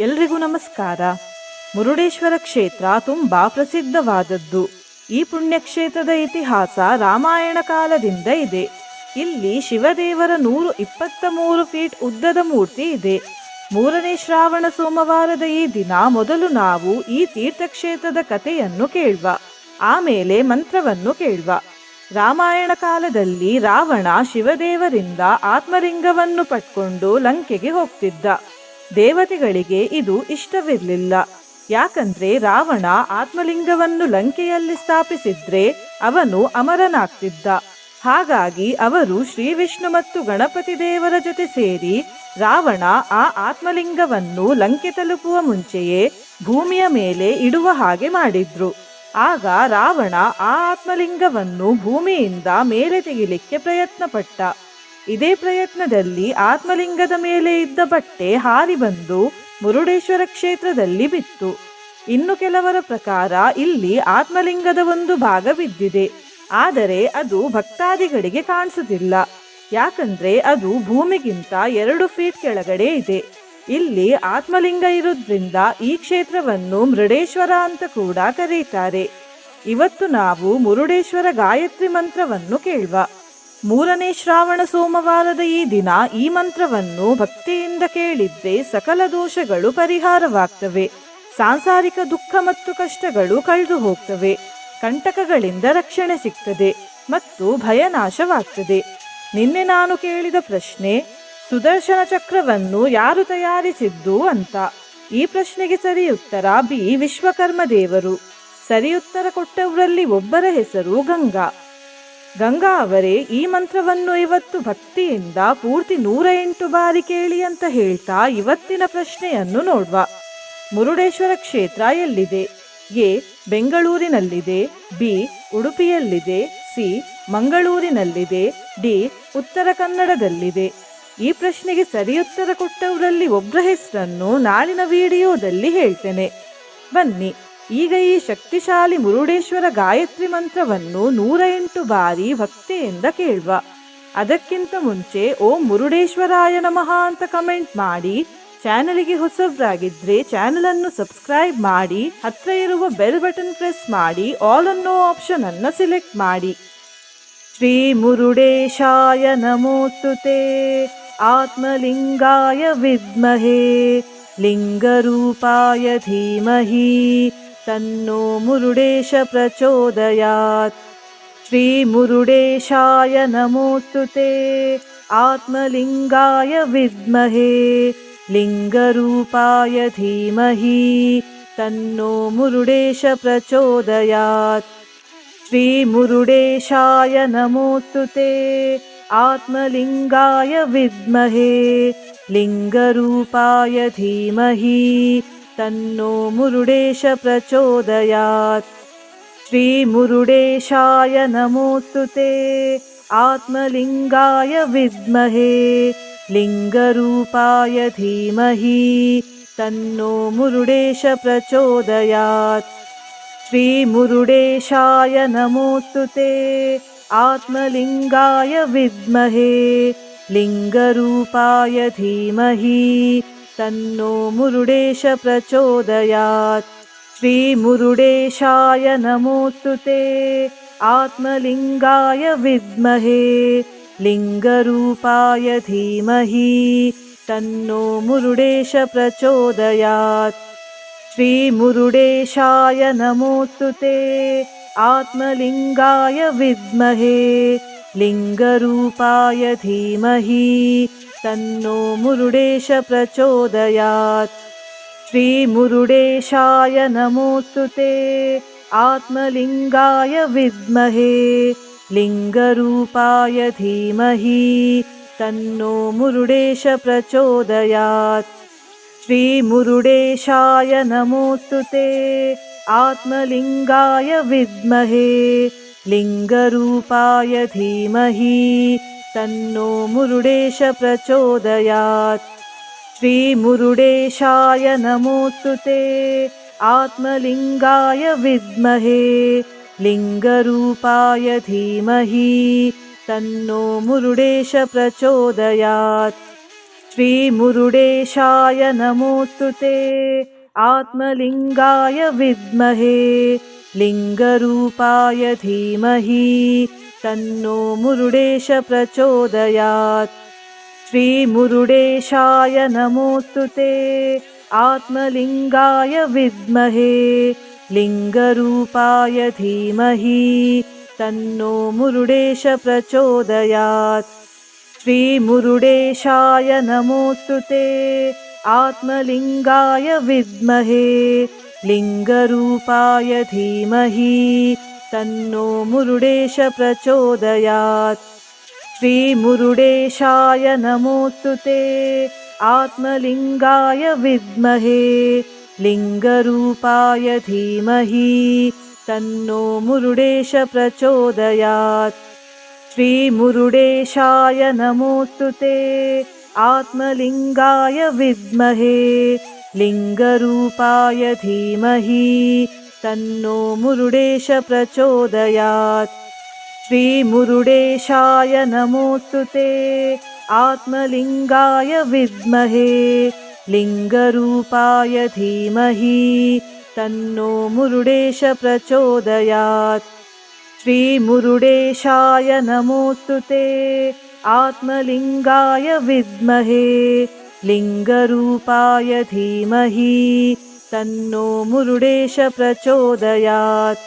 ಎಲ್ರಿಗೂ ನಮಸ್ಕಾರ. ಮುರುಡೇಶ್ವರ ಕ್ಷೇತ್ರ ತುಂಬಾ ಪ್ರಸಿದ್ಧವಾದದ್ದು. ಈ ಪುಣ್ಯಕ್ಷೇತ್ರದ ಇತಿಹಾಸ ರಾಮಾಯಣ ಕಾಲದಿಂದ ಇದೆ. ಇಲ್ಲಿ ಶಿವದೇವರ ನೂರು ಇಪ್ಪತ್ತ ಮೂರು ಫೀಟ್ ಉದ್ದದ ಮೂರ್ತಿ ಇದೆ. ಮೂರನೇ ಶ್ರಾವಣ ಸೋಮವಾರದ ಈ ದಿನ ಮೊದಲು ನಾವು ಈ ತೀರ್ಥಕ್ಷೇತ್ರದ ಕಥೆಯನ್ನು ಕೇಳುವ. ಆಮೇಲೆ ಮಂತ್ರವನ್ನು ಕೇಳುವ. ರಾಮಾಯಣ ಕಾಲದಲ್ಲಿ ರಾವಣ ಶಿವದೇವರಿಂದ ಆತ್ಮಲಿಂಗವನ್ನು ಪಟ್ಕೊಂಡು ಲಂಕೆಗೆ ಹೋಗ್ತಿದ್ದ. ದೇವತೆಗಳಿಗೆ ಇದು ಇಷ್ಟವಿರಲಿಲ್ಲ. ಯಾಕಂದ್ರೆ ರಾವಣ ಆತ್ಮಲಿಂಗವನ್ನು ಲಂಕೆಯಲ್ಲಿ ಸ್ಥಾಪಿಸಿದ್ರೆ ಅವನು ಅಮರನಾಗ್ತಿದ್ದ. ಹಾಗಾಗಿ ಅವರು ಶ್ರೀ ವಿಷ್ಣು ಮತ್ತು ಗಣಪತಿ ದೇವರ ಜೊತೆ ಸೇರಿ ರಾವಣ ಆ ಆತ್ಮಲಿಂಗವನ್ನು ಲಂಕೆ ತಲುಪುವ ಮುಂಚೆಯೇ ಭೂಮಿಯ ಮೇಲೆ ಇಡುವ ಹಾಗೆ ಮಾಡಿದ್ರು. ಆಗ ರಾವಣ ಆ ಆತ್ಮಲಿಂಗವನ್ನು ಭೂಮಿಯಿಂದ ಮೇಲೆ ತೆಗಿಲಿಕ್ಕೆ ಪ್ರಯತ್ನ ಪಟ್ಟ ಇದೇ ಪ್ರಯತ್ನದಲ್ಲಿ ಆತ್ಮಲಿಂಗದ ಮೇಲೆ ಇದ್ದ ಬಟ್ಟೆ ಹಾರಿ ಬಂದು ಮುರುಡೇಶ್ವರ ಕ್ಷೇತ್ರದಲ್ಲಿ ಬಿತ್ತು. ಇನ್ನು ಕೆಲವರ ಪ್ರಕಾರ ಇಲ್ಲಿ ಆತ್ಮಲಿಂಗದ ಒಂದು ಭಾಗ ಬಿದ್ದಿದೆ. ಆದರೆ ಅದು ಭಕ್ತಾದಿಗಳಿಗೆ ಕಾಣಿಸುತ್ತಿಲ್ಲ. ಯಾಕಂದ್ರೆ ಅದು ಭೂಮಿಗಿಂತ ಎರಡು ಫೀಟ್ ಕೆಳಗಡೆ ಇದೆ. ಇಲ್ಲಿ ಆತ್ಮಲಿಂಗ ಇರೋದ್ರಿಂದ ಈ ಕ್ಷೇತ್ರವನ್ನು ಮೃಡೇಶ್ವರ ಅಂತ ಕೂಡ ಕರೀತಾರೆ. ಇವತ್ತು ನಾವು ಮುರುಡೇಶ್ವರ ಗಾಯತ್ರಿ ಮಂತ್ರವನ್ನು ಕೇಳುವ. ಮೂರನೇ ಶ್ರಾವಣ ಸೋಮವಾರದ ಈ ದಿನ ಈ ಮಂತ್ರವನ್ನು ಭಕ್ತಿಯಿಂದ ಕೇಳಿದ್ರೆ ಸಕಲ ದೋಷಗಳು ಪರಿಹಾರವಾಗ್ತವೆ. ಸಾಂಸಾರಿಕ ದುಃಖ ಮತ್ತು ಕಷ್ಟಗಳು ಕಳೆದು ಹೋಗ್ತವೆ. ಕಂಟಕಗಳಿಂದ ರಕ್ಷಣೆ ಸಿಗ್ತದೆ ಮತ್ತು ಭಯನಾಶವಾಗ್ತದೆ ನಿನ್ನೆ ನಾನು ಕೇಳಿದ ಪ್ರಶ್ನೆ, ಸುದರ್ಶನ ಚಕ್ರವನ್ನು ಯಾರು ತಯಾರಿಸಿದ್ದು ಅಂತ? ಈ ಪ್ರಶ್ನೆಗೆ ಸರಿ ಉತ್ತರ ಬಿ ವಿಶ್ವಕರ್ಮ ದೇವರು. ಸರಿ ಉತ್ತರ ಕೊಟ್ಟವರಲ್ಲಿ ಒಬ್ಬರ ಹೆಸರು ಗಂಗಾ. ಗಂಗಾ ಅವರೇ, ಈ ಮಂತ್ರವನ್ನು ಇವತ್ತು ಭಕ್ತಿಯಿಂದ ಪೂರ್ತಿ ನೂರ ಎಂಟು ಬಾರಿ ಕೇಳಿ ಅಂತ ಹೇಳ್ತಾ ಇವತ್ತಿನ ಪ್ರಶ್ನೆಯನ್ನು ನೋಡುವ. ಮುರುಡೇಶ್ವರ ಕ್ಷೇತ್ರ ಎಲ್ಲಿದೆ? ಎ, ಬೆಂಗಳೂರಿನಲ್ಲಿದೆ, ಬಿ, ಉಡುಪಿಯಲ್ಲಿದೆ, ಸಿ, ಮಂಗಳೂರಿನಲ್ಲಿದೆ, ಡಿ, ಉತ್ತರ ಕನ್ನಡದಲ್ಲಿದೆ. ಈ ಪ್ರಶ್ನೆಗೆ ಸರಿ ಉತ್ತರ ಕೊಟ್ಟವರಲ್ಲಿ ಒಬ್ಬರ ಹೆಸರನ್ನು ನಾಳಿನ ವಿಡಿಯೋದಲ್ಲಿ ಹೇಳ್ತೇನೆ. ಬನ್ನಿ. ಈಗ ಈ ಶಕ್ತಿಶಾಲಿ ಮುರುಡೇಶ್ವರ ಗಾಯತ್ರಿ ಮಂತ್ರವನ್ನು ನೂರ ಎಂಟು ಬಾರಿ ಭಕ್ತಿಯಿಂದ ಕೇಳುವ. ಅದಕ್ಕಿಂತ ಮುಂಚೆ ಓಂ ಮುರುಡೇಶ್ವರಾಯ ನಮಃ ಅಂತ ಕಮೆಂಟ್ ಮಾಡಿ, ಚಾನಲಿಗೆ ಹೊಸಬ್ರಾಗಿದ್ರೆ ಚಾನಲ್ ಅನ್ನು ಸಬ್ಸ್ಕ್ರೈಬ್ ಮಾಡಿ, ಹತ್ರ ಇರುವ ಬೆಲ್ ಬಟನ್ ಪ್ರೆಸ್ ಮಾಡಿ, ಆಲ್ ಅನ್ನೋ ಆಪ್ಷನ್ ಅನ್ನ ಸಿಲೆಕ್ಟ್ ಮಾಡಿ. ಶ್ರೀ ಮುರುಡೇಶಾಯ ನಮೋಸ್ತುತೆ, ಆತ್ಮಲಿಂಗಾಯ ವಿದ್ಮಹೇ, ಲಿಂಗರೂಪಾಯ ಧೀಮಹಿ तन्नो मुरुडेश प्रचोदयात्। श्रीमुरुडेशाय नमोऽस्तु ते। आत्मलिङ्गाय विद्महे। लिङ्गरूपाय धीमहि। तन्नो मुरुडेश प्रचोदयात्। श्रीमुरुडेशाय नमोऽस्तु ते। आत्मलिङ्गाय विद्महे। लिङ्गरूपाय धीमहि। तन्नो मुरुडेश प्रचोदयात्। श्रीमुरुडेशाय नमोऽस्तु ते। आत्मलिङ्गाय विद्महे। लिङ्गरूपाय धीमहि। तन्नो मुरुडेश प्रचोदयात्। श्रीमुरुडेशाय नमोऽस्तु ते। आत्मलिङ्गाय विद्महे। लिङ्गरूपाय धीमहि। तन्नो मुरुडेश प्रचोदयात्। श्रीमुरुडेशाय नमोऽस्तु ते। आत्मलिङ्गाय विद्महे। लिङ्गरूपाय धीमहि। तन्नो मुरुडेश प्रचोदयात्। श्रीमुरुडेशाय नमोऽस्तु ते। आत्मलिङ्गाय विद्महे। लिङ्गरूपाय धीमहि। तन्नो मुरुडेश प्रचोदयात्। श्रीमुरुडेशाय नमोऽस्तु ते। आत्मलिङ्गाय विद्महे। लिङ्गरूपाय धीमहि। तन्नो मुरुडेश प्रचोदयात्। श्रीमुरुडेशाय नमोऽस्तु ते। आत्मलिङ्गाय विद्महे। लिङ्गरूपाय धीमहि। तन्नो मुरुडेश प्रचोदयात्। श्रीमुरुडेशाय नमोऽस्तु ते। आत्मलिङ्गाय विद्महे। लिङ्गरूपाय धीमहि। तन्नो मुरुडेश प्रचोदयात्। श्रीमुरुडेशाय नमोऽस्तु ते। आत्मलिङ्गाय विद्महे। लिङ्गरूपाय धीमहि। तन्नो मुरुडेश प्रचोदयात्। श्रीमुरुडेशाय नमोऽस्तु ते। आत्मलिङ्गाय विद्महे। लिङ्गरूपाय धीमहि। तन्नो मुरुडेश प्रचोदयात्। श्रीमुरुडेशाय नमोऽस्तु ते। आत्मलिङ्गाय विद्महे। लिङ्गरूपाय धीमहि तन्नो मुरुडेश प्रचोदयात्। श्रीमुरुडेशाय नमोऽस्तु ते। आत्मलिङ्गाय विद्महे। लिङ्गरूपाय धीमहि। तन्नो मुरुडेश प्रचोदयात्। श्रीमुरुडेशाय नमोऽस्तु ते। आत्मलिङ्गाय विद्महे। लिङ्गरूपाय धीमहि तन्नो मुरुडेश प्रचोदयात्। श्रीमुरुडेशाय नमोऽस्तु ते। आत्मलिङ्गाय विद्महे। लिङ्गरूपाय धीमहि। तन्नो मुरुडेश प्रचोदयात्। श्रीमुरुडेशाय नमोऽस्तु ते। आत्मलिङ्गाय विद्महे। लिङ्गरूपाय धीमहि तन्नो मुरुडेश प्रचोदयात्।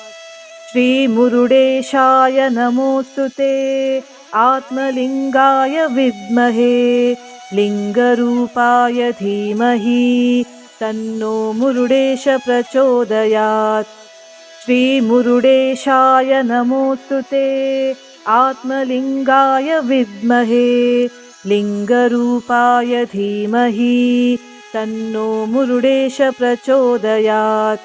श्रीमुरुडेशाय नमोऽस्तु ते। आत्मलिङ्गाय विद्महे। लिङ्गरूपाय धीमहि। तन्नो मुरुडेश प्रचोदयात्। श्रीमुरुडेशाय नमोऽस्तु ते। आत्मलिङ्गाय विद्महे। लिङ्गरूपाय धीमहि तन्नो मुरुडेश प्रचोदयात्।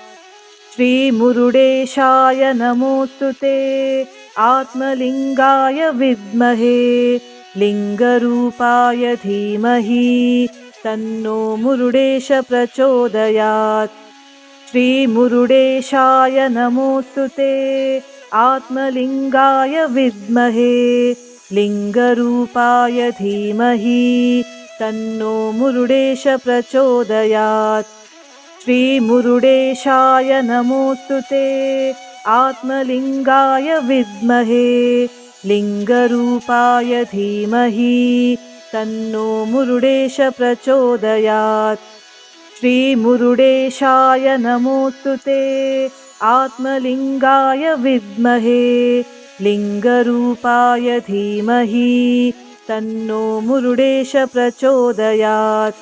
श्रीमुरुडेशाय नमोऽस्तु ते। आत्मलिङ्गाय विद्महे। लिङ्गरूपाय धीमहि। तन्नो मुरुडेश प्रचोदयात्। श्रीमुरुडेशाय नमोऽस्तु ते। आत्मलिङ्गाय विद्महे। लिङ्गरूपाय धीमहि तन्नो मुरुडेश प्रचोदयात्। श्रीमुरुडेशाय नमोऽस्तु ते। आत्मलिङ्गाय विद्महे। लिङ्गरूपाय धीमहि। तन्नो मुरुडेश प्रचोदयात्। श्रीमुरुडेशाय नमोऽस्तु ते। आत्मलिङ्गाय विद्महे। लिङ्गरूपाय धीमहि तन्नो मुरुडेश प्रचोदयात्।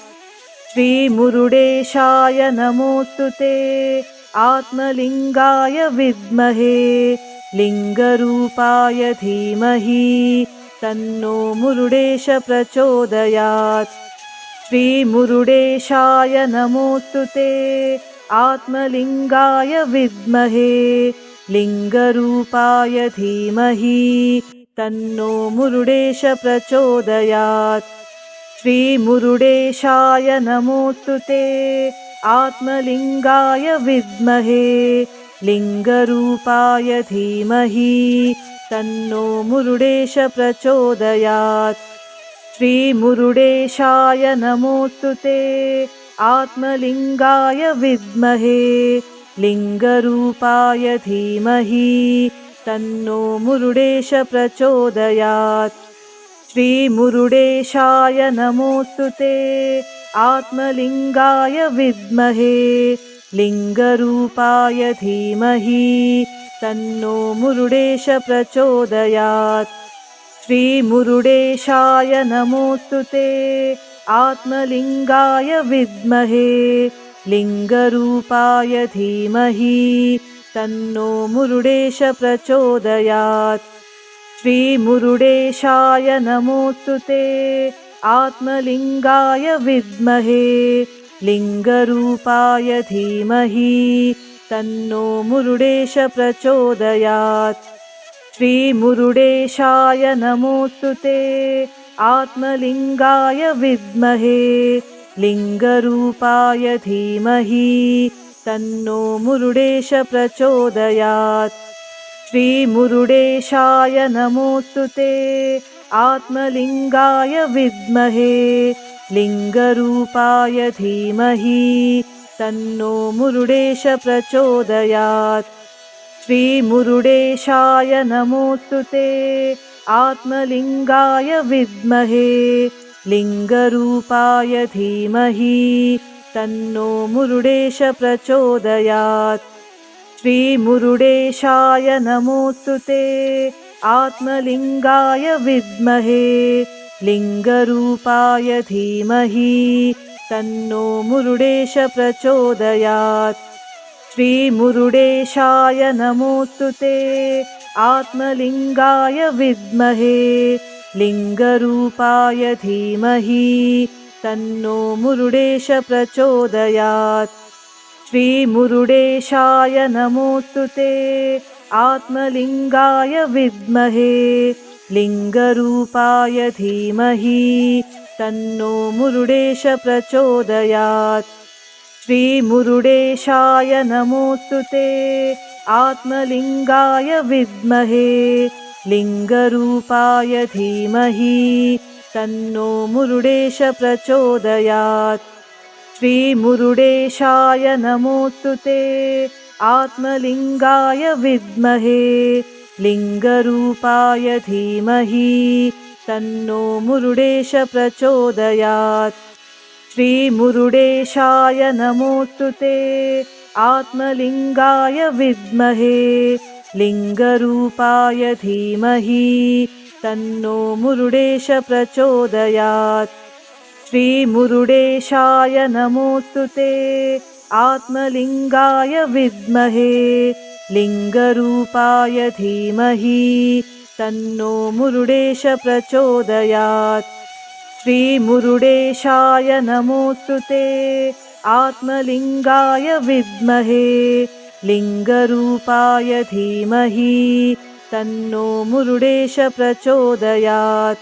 श्रीमुरुडेशाय नमोऽस्तु ते। आत्मलिङ्गाय विद्महे। लिङ्गरूपाय धीमहि। तन्नो मुरुडेश प्रचोदयात्। श्रीमुरुडेशाय नमोऽस्तु ते। आत्मलिङ्गाय विद्महे। लिङ्गरूपाय धीमहि तन्नो मुरुडेश प्रचोदयात्। श्रीमुरुडेशाय नमोऽस्तु ते। आत्मलिङ्गाय विद्महे। लिङ्गरूपाय धीमहि। तन्नो मुरुडेश प्रचोदयात्। श्रीमुरुडेशाय नमोऽस्तु ते। आत्मलिङ्गाय विद्महे। लिङ्गरूपाय धीमहि तन्नो मुरुडेश प्रचोदयात्। श्रीमुरुडेशाय नमोऽस्तु ते। आत्मलिङ्गाय विद्महे। लिङ्गरूपाय धीमहि। तन्नो मुरुडेश प्रचोदयात्। श्रीमुरुडेशाय नमोऽस्तु ते। आत्मलिङ्गाय विद्महे। लिङ्गरूपाय धीमहि तन्नो मुरुडेश प्रचोदयात्। श्रीमुरुडेशाय नमोऽस्तु ते। आत्मलिङ्गाय विद्महे। लिङ्गरूपाय धीमहि। तन्नो मुरुडेश प्रचोदयात्। श्रीमुरुडेशाय नमोऽस्तु ते। आत्मलिङ्गाय विद्महे। लिङ्गरूपाय धीमहि तन्नो मुरुडेश प्रचोदयात्। श्रीमुरुडेशाय नमोऽस्तु ते। आत्मलिङ्गाय विद्महे। लिङ्गरूपाय धीमहि। तन्नो मुरुडेश प्रचोदयात्। श्रीमुरुडेशाय नमोऽस्तु ते। आत्मलिङ्गाय विद्महे। लिङ्गरूपाय धीमहि तन्नो मुरुडेश प्रचोदयात्। श्रीमुरुडेशाय नमोऽस्तु ते। आत्मलिङ्गाय विद्महे। लिङ्गरूपाय धीमहि। तन्नो मुरुडेश प्रचोदयात्। श्रीमुरुडेशाय नमोऽस्तु ते। आत्मलिङ्गाय विद्महे। लिङ्गरूपाय धीमहि तन्नो मुरुडेश प्रचोदयात्। श्रीमुरुडेशाय नमोऽस्तु ते। आत्मलिङ्गाय विद्महे। लिङ्गरूपाय धीमहि। तन्नो मुरुडेश प्रचोदयात्। श्रीमुरुडेशाय नमोऽस्तु ते। आत्मलिङ्गाय विद्महे। लिङ्गरूपाय धीमहि तन्नो मुरुडेश प्रचोदयात्। श्रीमुरुडेशाय नमोऽस्तु ते। आत्मलिङ्गाय विद्महे। लिङ्गरूपाय धीमहि। तन्नो मुरुडेश प्रचोदयात्। श्रीमुरुडेशाय नमोऽस्तु ते। आत्मलिङ्गाय विद्महे। लिङ्गरूपाय धीमहि तन्नो मुरुडेश प्रचोदयात्। श्रीमुरुडेशाय नमोऽस्तु ते। आत्मलिङ्गाय विद्महे। लिङ्गरूपाय धीमहि। तन्नो मुरुडेश प्रचोदयात्। श्रीमुरुडेशाय नमोऽस्तु ते। आत्मलिङ्गाय विद्महे। लिङ्गरूपाय धीमहि तन्नो मुरुडेश प्रचोदयात्।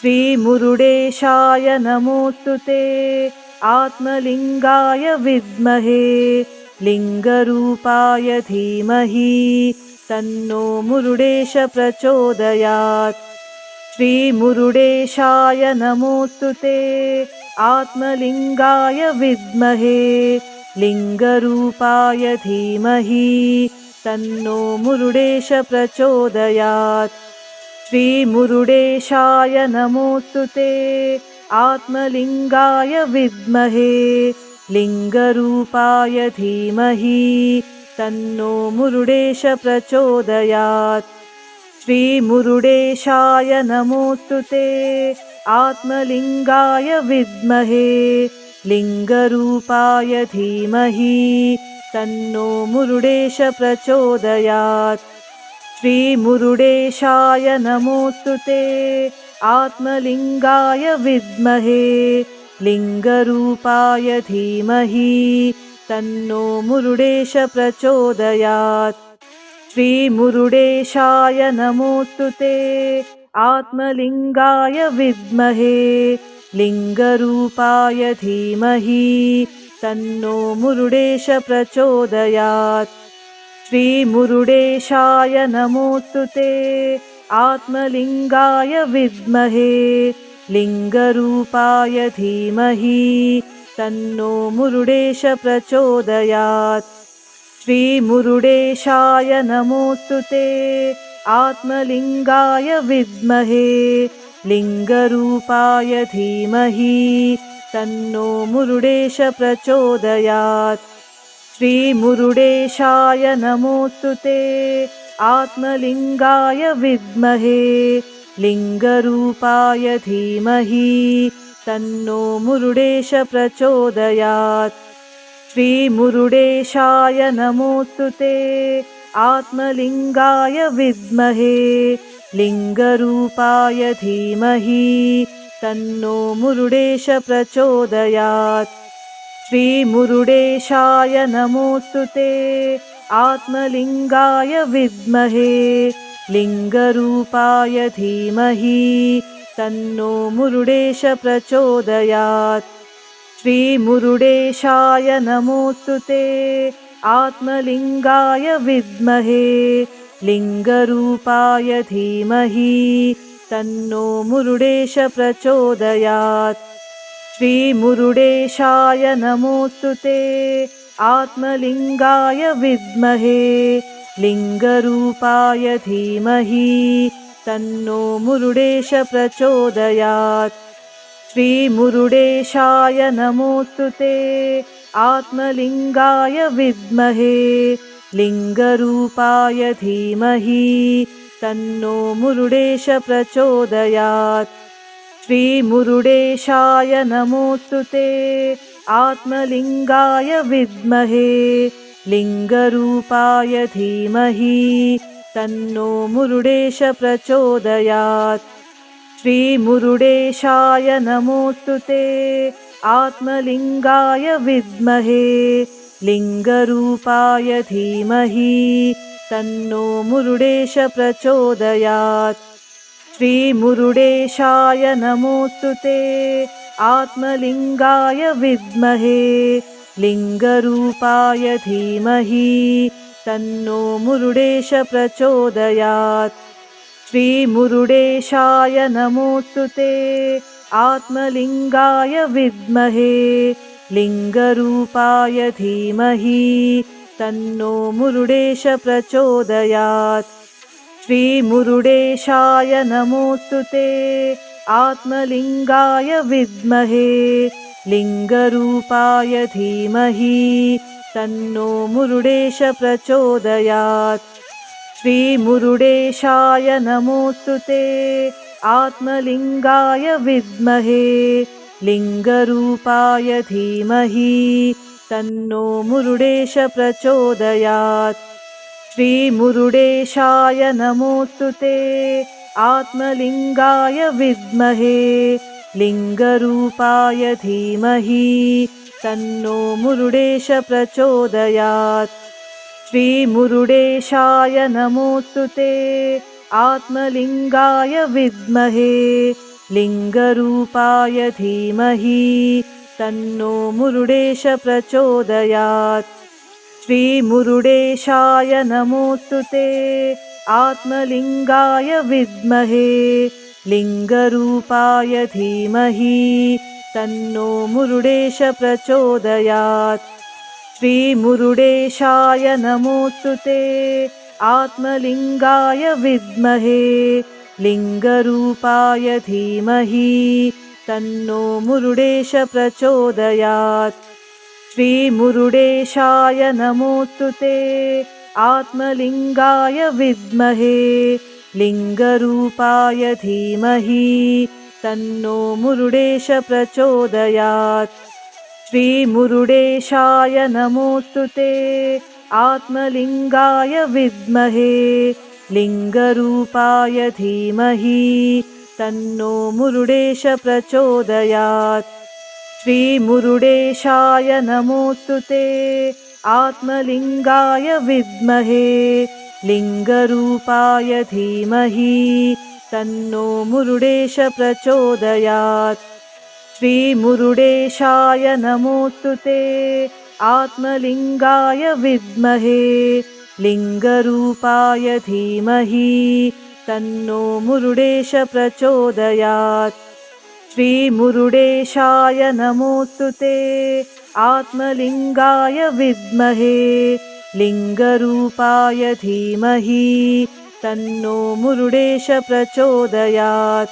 श्रीमुरुडेशाय नमोऽस्तु ते। आत्मलिङ्गाय विद्महे। लिङ्गरूपाय धीमहि। तन्नो मुरुडेश प्रचोदयात्। श्रीमुरुडेशाय नमोऽस्तु ते। आत्मलिङ्गाय विद्महे। लिङ्गरूपाय धीमहि तन्नो मुरुडेश प्रचोदयात्। श्रीमुरुडेशाय नमोऽस्तु ते। आत्मलिङ्गाय विद्महे। लिङ्गरूपाय धीमहि। तन्नो मुरुडेश प्रचोदयात्। श्रीमुरुडेशाय नमोऽस्तु ते। आत्मलिङ्गाय विद्महे। लिङ्गरूपाय धीमहि तन्नो मुरुडेश प्रचोदयात्। श्रीमुरुडेशाय नमोऽस्तु ते। आत्मलिङ्गाय विद्महे। लिङ्गरूपाय धीमहि। तन्नो मुरुडेश प्रचोदयात्। श्रीमुरुडेशाय नमोऽस्तु ते। आत्मलिङ्गाय विद्महे। लिङ्गरूपाय धीमहि तन्नो मुरुडेश प्रचोदयात्। श्रीमुरुडेशाय नमोऽस्तु ते। आत्मलिङ्गाय विद्महे। लिङ्गरूपाय धीमहि। तन्नो मुरुडेश प्रचोदयात्। श्रीमुरुडेशाय नमोऽस्तु ते। आत्मलिङ्गाय विद्महे। लिङ्गरूपाय धीमहि तन्नो मुरुडेश प्रचोदयात्। श्रीमुरुडेशाय नमोऽस्तु ते। आत्मलिङ्गाय विद्महे। लिङ्गरूपाय धीमहि। तन्नो मुरुडेश प्रचोदयात्। श्रीमुरुडेशाय नमोऽस्तु ते। आत्मलिङ्गाय विद्महे। लिङ्गरूपाय धीमहि तन्नो मुरुडेश प्रचोदयात्। श्रीमुरुडेशाय नमोऽस्तु ते। आत्मलिङ्गाय विद्महे। लिङ्गरूपाय धीमहि। तन्नो मुरुडेश प्रचोदयात्। श्रीमुरुडेशाय नमोऽस्तु ते। आत्मलिङ्गाय विद्महे। लिङ्गरूपाय धीमहि तन्नो मुरुडेश प्रचोदयात्। श्रीमुरुडेशाय नमोऽस्तु ते। आत्मलिङ्गाय विद्महे। लिङ्गरूपाय धीमहि। तन्नो मुरुडेश प्रचोदयात्। श्रीमुरुडेशाय नमोऽस्तु ते। आत्मलिङ्गाय विद्महे। लिङ्गरूपाय धीमहि तन्नो मुरुडेश प्रचोदयात्। श्रीमुरुडेशाय नमोऽस्तु ते। आत्मलिङ्गाय विद्महे। लिङ्गरूपाय धीमहि। तन्नो मुरुडेश प्रचोदयात्। श्रीमुरुडेशाय नमोऽस्तु ते। आत्मलिङ्गाय विद्महे। लिङ्गरूपाय धीमहि तन्नो मुरुडेश प्रचोदयात्। श्रीमुरुडेशाय नमोऽस्तु ते। आत्मलिङ्गाय विद्महे। लिङ्गरूपाय धीमहि। तन्नो मुरुडेश प्रचोदयात्। श्रीमुरुडेशाय नमोऽस्तु ते। आत्मलिङ्गाय विद्महे। लिङ्गरूपाय धीमहि तन्नो मुरुडेश प्रचोदयात्। श्रीमुरुडेशाय नमोऽस्तु ते। आत्मलिङ्गाय विद्महे। लिङ्गरूपाय धीमहि। तन्नो मुरुडेश प्रचोदयात्। श्रीमुरुडेशाय नमोऽस्तु ते। आत्मलिङ्गाय विद्महे। लिङ्गरूपाय धीमहि तन्नो मुरुडेश प्रचोदयात्। श्रीमुरुडेशाय नमोऽस्तु ते। आत्मलिङ्गाय विद्महे। लिङ्गरूपाय धीमहि। तन्नो मुरुडेश प्रचोदयात्। श्रीमुरुडेशाय नमोऽस्तु ते। आत्मलिङ्गाय विद्महे। लिङ्गरूपाय धीमहि तन्नो मुरुडेश प्रचोदयात्। श्रीमुरुडेशाय नमोऽस्तु ते। आत्मलिङ्गाय विद्महे। लिङ्गरूपाय धीमहि। तन्नो मुरुडेश प्रचोदयात्। श्रीमुरुडेशाय नमोऽस्तु ते। आत्मलिङ्गाय विद्महे। लिङ्गरूपाय धीमहि तन्नो मुरुडेश प्रचोदयात्। श्रीमुरुडेशाय नमोऽस्तु ते। आत्मलिङ्गाय विद्महे। लिङ्गरूपाय धीमहि। तन्नो मुरुडेश प्रचोदयात्। श्रीमुरुडेशाय नमोऽस्तु ते। आत्मलिङ्गाय विद्महे। लिङ्गरूपाय धीमहि तन्नो मुरुडेश प्रचोदयात्। श्रीमुरुडेशाय नमोऽस्तु ते। आत्मलिङ्गाय विद्महे। लिङ्गरूपाय धीमहि। तन्नो मुरुडेश प्रचोदयात्। श्रीमुरुडेशाय नमोऽस्तु ते। आत्मलिङ्गाय विद्महे। लिङ्गरूपाय धीमहि तन्नो मुरुडेश प्रचोदयात्। श्रीमुरुडेशाय नमोऽस्तु ते। आत्मलिङ्गाय विद्महे। लिङ्गरूपाय धीमहि। तन्नो मुरुडेश प्रचोदयात्।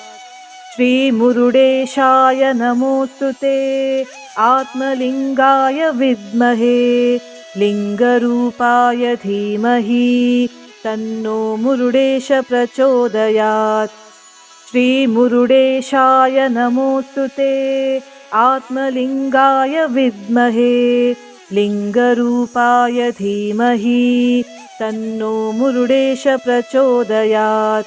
श्रीमुरुडेशाय नमोऽस्तु ते। आत्मलिङ्गाय विद्महे। लिङ्गरूपाय धीमहि तन्नो मुरुडेश प्रचोदयात्। श्रीमुरुडेशाय नमोऽस्तु ते। आत्मलिङ्गाय विद्महे। लिङ्गरूपाय धीमहि। तन्नो मुरुडेश प्रचोदयात्।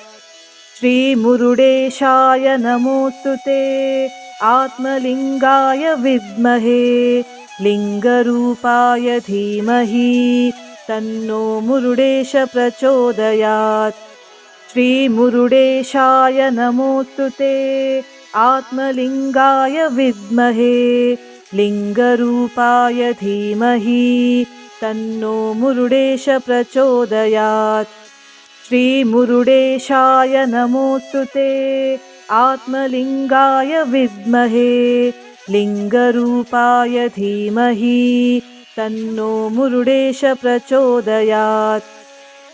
श्रीमुरुडेशाय नमोऽस्तु ते। आत्मलिङ्गाय विद्महे। लिङ्गरूपाय धीमहि तन्नो मुरुडेश प्रचोदयात्। श्रीमुरुडेशाय नमोऽस्तु ते। आत्मलिङ्गाय विद्महे। लिङ्गरूपाय धीमहि। तन्नो मुरुडेश प्रचोदयात्। श्रीमुरुडेशाय नमोऽस्तु ते। आत्मलिङ्गाय विद्महे। लिङ्गरूपाय धीमहि तन्नो मुरुडेश प्रचोदयात्।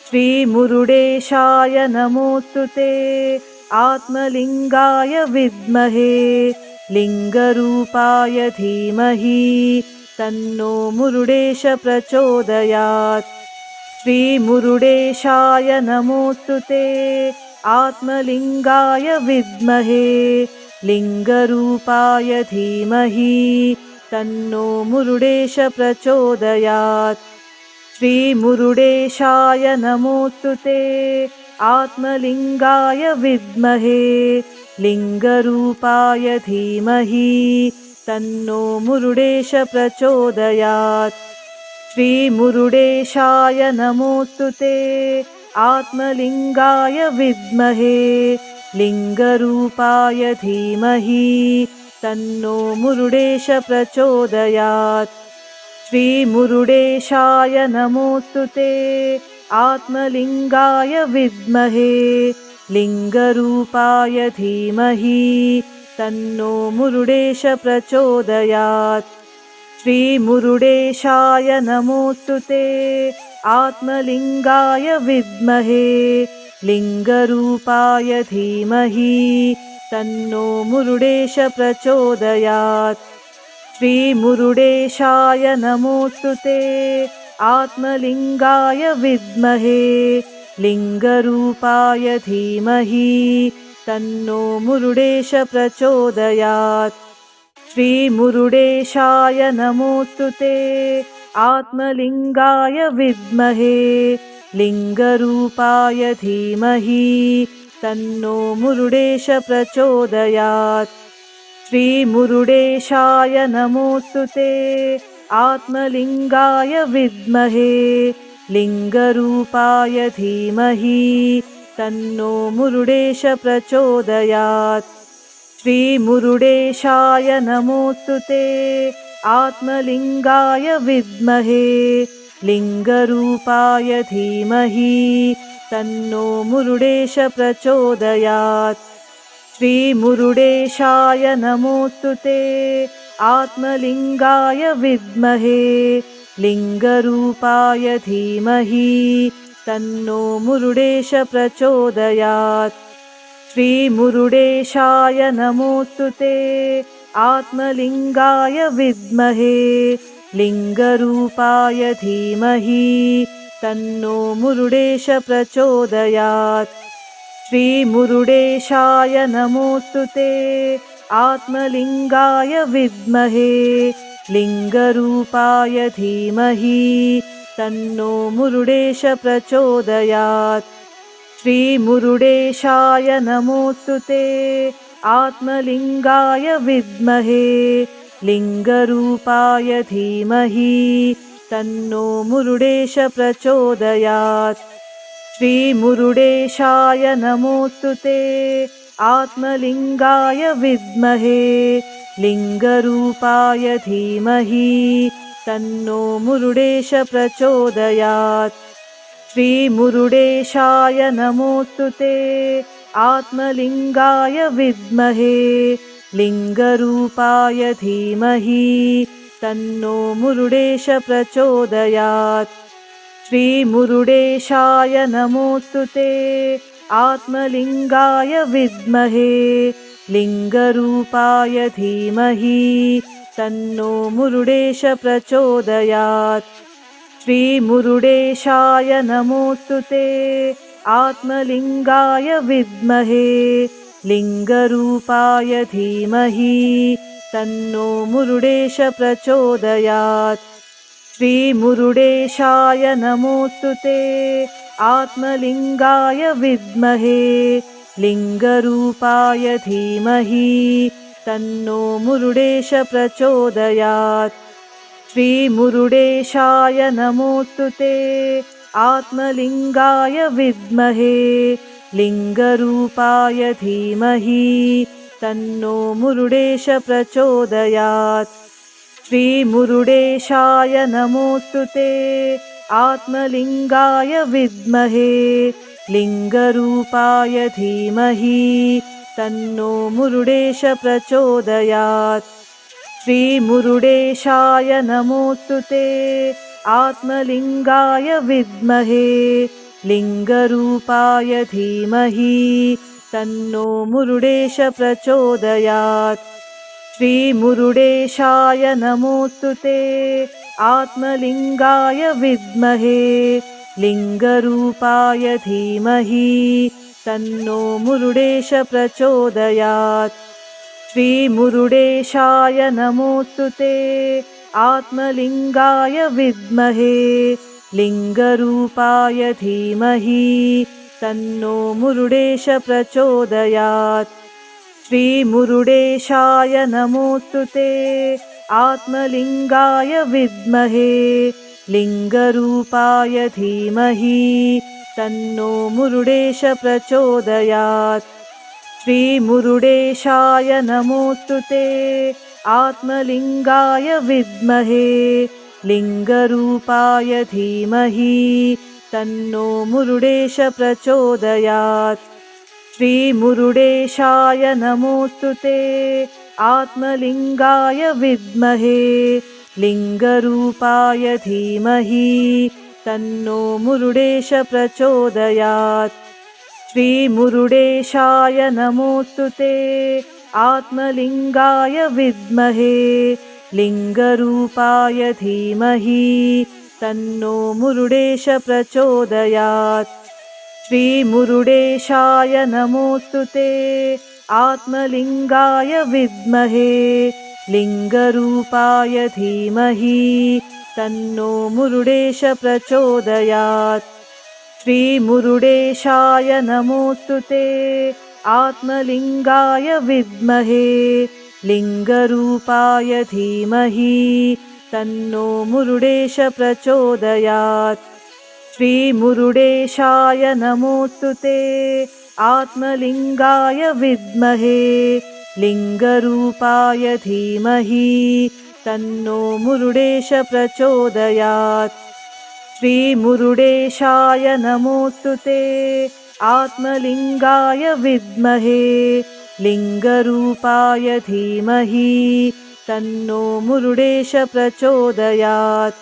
श्रीमुरुडेशाय नमोऽस्तु ते। आत्मलिङ्गाय विद्महे। लिङ्गरूपाय धीमहि। तन्नो मुरुडेश प्रचोदयात्। श्रीमुरुडेशाय नमोऽस्तु ते। आत्मलिङ्गाय विद्महे। लिङ्गरूपाय धीमहि तन्नो मुरुडेश प्रचोदयात्। श्रीमुरुडेशाय नमोऽस्तु ते। आत्मलिङ्गाय विद्महे। लिङ्गरूपाय धीमहि। तन्नो मुरुडेश प्रचोदयात्। श्रीमुरुडेशाय नमोऽस्तु ते। आत्मलिङ्गाय विद्महे। लिङ्गरूपाय धीमहि तन्नो मुरुडेश प्रचोदयात्। श्रीमुरुडेशाय नमोऽस्तु ते। आत्मलिङ्गाय विद्महे। लिङ्गरूपाय धीमहि। तन्नो मुरुडेश प्रचोदयात्। श्रीमुरुडेशाय नमोऽस्तु ते। आत्मलिङ्गाय विद्महे। लिङ्गरूपाय धीमहि तन्नो मुरुडेश प्रचोदयात्। श्रीमुरुडेशाय नमोऽस्तु ते। आत्मलिङ्गाय विद्महे। लिङ्गरूपाय धीमहि। तन्नो मुरुडेश प्रचोदयात्। श्रीमुरुडेशाय नमोऽस्तु ते। आत्मलिङ्गाय विद्महे। लिङ्गरूपाय धीमहि तन्नो मुरुडेश प्रचोदयात्। श्रीमुरुडेशाय नमोऽस्तु ते। आत्मलिङ्गाय विद्महे। लिङ्गरूपाय धीमहि। तन्नो मुरुडेश प्रचोदयात्। श्रीमुरुडेशाय नमोऽस्तु ते। आत्मलिङ्गाय विद्महे। लिङ्गरूपाय धीमहि तन्नो मुरुडेश प्रचोदयात्। श्रीमुरुडेशाय नमोऽस्तु ते आत्मलिङ्गाय विद्महे लिङ्गरूपाय धीमहि तन्नो मुरुडेश प्रचोदयात्। श्रीमुरुडेशाय नमोऽस्तु ते आत्मलिङ्गाय विद्महे लिङ्गरूपाय धीमहि तन्नो मुरुडेश प्रचोदयात्। श्रीमुरुडेशाय नमोऽस्तु ते। आत्मलिङ्गाय विद्महे। लिङ्गरूपाय धीमहि। तन्नो मुरुडेश प्रचोदयात्। श्रीमुरुडेशाय नमोऽस्तु ते। आत्मलिङ्गाय विद्महे। लिङ्गरूपाय धीमहि तन्नो मुरुडेश प्रचोदयात्। श्रीमुरुडेशाय नमोऽस्तु ते। आत्मलिङ्गाय विद्महे। लिङ्गरूपाय धीमहि। तन्नो मुरुडेश प्रचोदयात्। श्रीमुरुडेशाय नमोऽस्तु ते। आत्मलिङ्गाय विद्महे। लिङ्गरूपाय धीमहि तन्नो मुरुडेश प्रचोदयात्। श्रीमुरुडेशाय नमोऽस्तु ते। आत्मलिङ्गाय विद्महे। लिङ्गरूपाय धीमहि। तन्नो मुरुडेश प्रचोदयात्। श्रीमुरुडेशाय नमोऽस्तु ते। आत्मलिङ्गाय विद्महे। लिङ्गरूपाय धीमहि तन्नो मुरुडेश प्रचोदयात्। श्रीमुरुडेशाय नमोऽस्तु ते। आत्मलिङ्गाय विद्महे। लिङ्गरूपाय धीमहि। तन्नो मुरुडेश प्रचोदयात्। श्रीमुरुडेशाय नमोऽस्तु ते। आत्मलिङ्गाय विद्महे। लिङ्गरूपाय धीमहि तन्नो मुरुडेश प्रचोदयात्। श्रीमुरुडेशाय नमोऽस्तु ते। आत्मलिङ्गाय विद्महे। लिङ्गरूपाय धीमहि। तन्नो मुरुडेश प्रचोदयात्। श्रीमुरुडेशाय नमोऽस्तु ते। आत्मलिङ्गाय विद्महे। लिङ्गरूपाय धीमहि तन्नो मुरुडेश प्रचोदयात्। श्रीमुरुडेशाय नमोऽस्तु ते। आत्मलिङ्गाय विद्महे। लिङ्गरूपाय धीमहि। तन्नो मुरुडेश प्रचोदयात्। श्रीमुरुडेशाय नमोऽस्तु ते। आत्मलिङ्गाय विद्महे। लिङ्गरूपाय धीमहि तन्नो मुरुडेश प्रचोदयात्। श्रीमुरुडेशाय नमोऽस्तु ते। आत्मलिङ्गाय विद्महे। लिङ्गरूपाय धीमहि। तन्नो मुरुडेश प्रचोदयात्। श्रीमुरुडेशाय नमोऽस्तु ते। आत्मलिङ्गाय विद्महे। लिङ्गरूपाय धीमहि तन्नो मुरुडेश प्रचोदयात्। श्रीमुरुडेशाय नमोऽस्तु ते। आत्मलिङ्गाय विद्महे। लिङ्गरूपाय धीमहि। तन्नो मुरुडेश प्रचोदयात्। श्रीमुरुडेशाय नमोऽस्तु ते। आत्मलिङ्गाय विद्महे। लिङ्गरूपाय धीमहि तन्नो मुरुडेश प्रचोदयात्। श्रीमुरुडेशाय नमोऽस्तु ते। आत्मलिङ्गाय विद्महे। लिङ्गरूपाय धीमहि। तन्नो मुरुडेश प्रचोदयात्। श्रीमुरुडेशाय नमोऽस्तु ते। आत्मलिङ्गाय विद्महे। लिङ्गरूपाय धीमहि तन्नो मुरुडेश प्रचोदयात्। श्रीमुरुडेशाय नमोऽस्तु ते। आत्मलिङ्गाय विद्महे। लिङ्गरूपाय धीमहि। तन्नो मुरुडेश प्रचोदयात्। श्रीमुरुडेशाय नमोऽस्तु ते। आत्मलिङ्गाय विद्महे। लिङ्गरूपाय धीमहि तन्नो मुरुडेश प्रचोदयात्।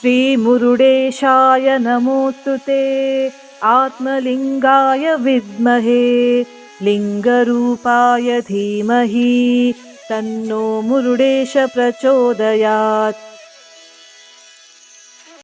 श्रीमुरुडेशाय नमोऽस्तु ते। आत्मलिङ्गाय विद्महे। लिङ्गरूपाय धीमहि। तन्नो मुरुडेश प्रचोदयात्